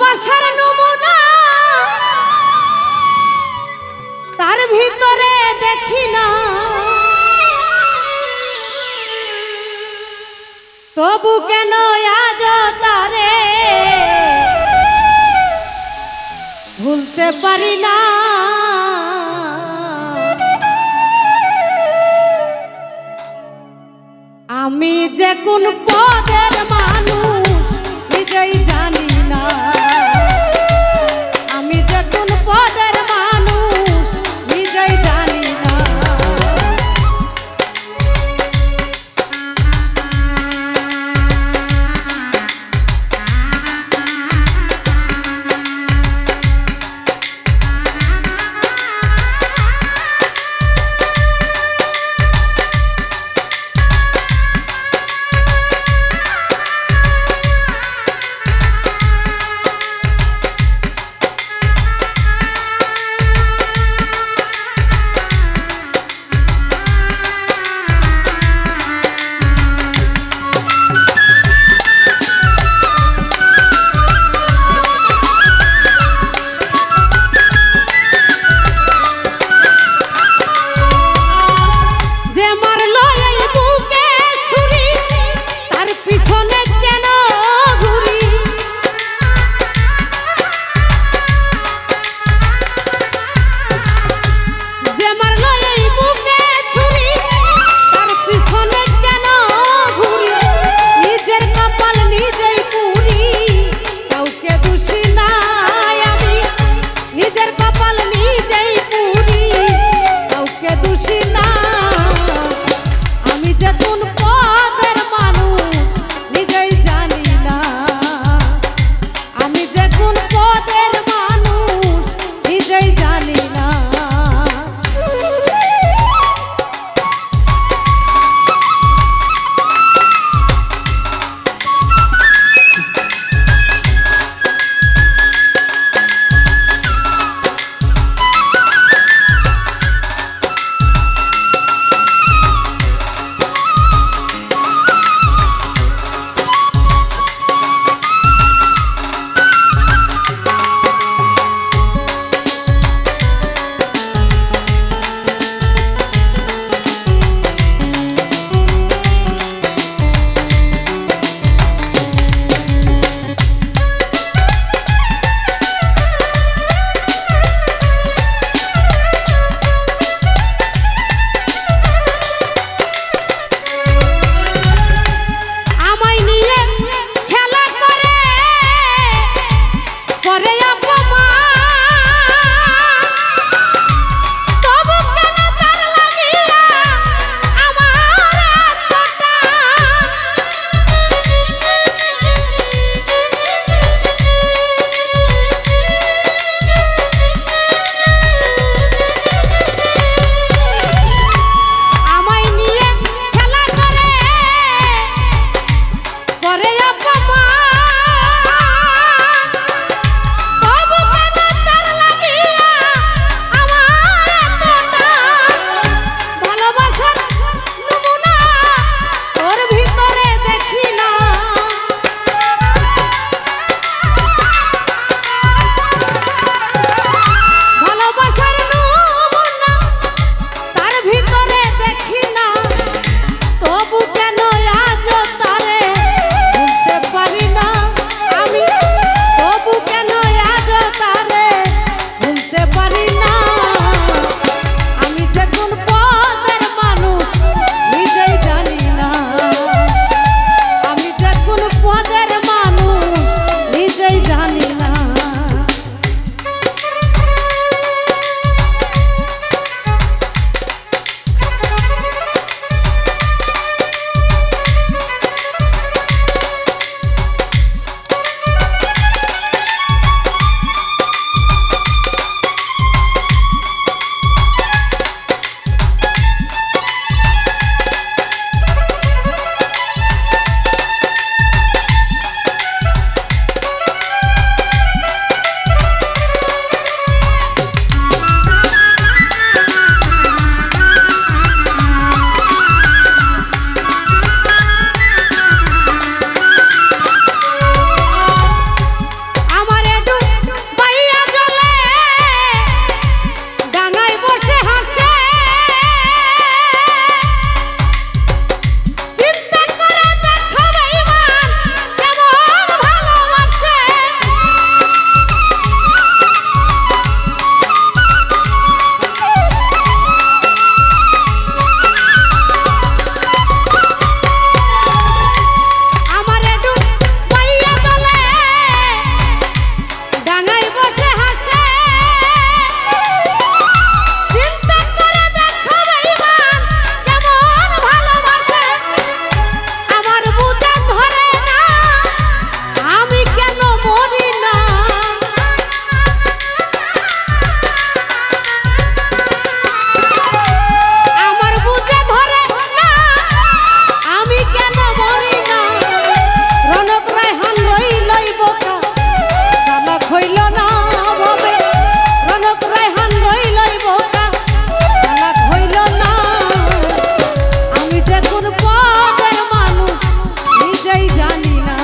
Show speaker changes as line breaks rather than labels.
ভালোবাসার নমুনা। তার ভিতরে দেখি না। তবু কেন আজ তারে ভুলতে পারি না? আমি যে কোন পদের মানুষ, নিজেই জানি না। জানি না।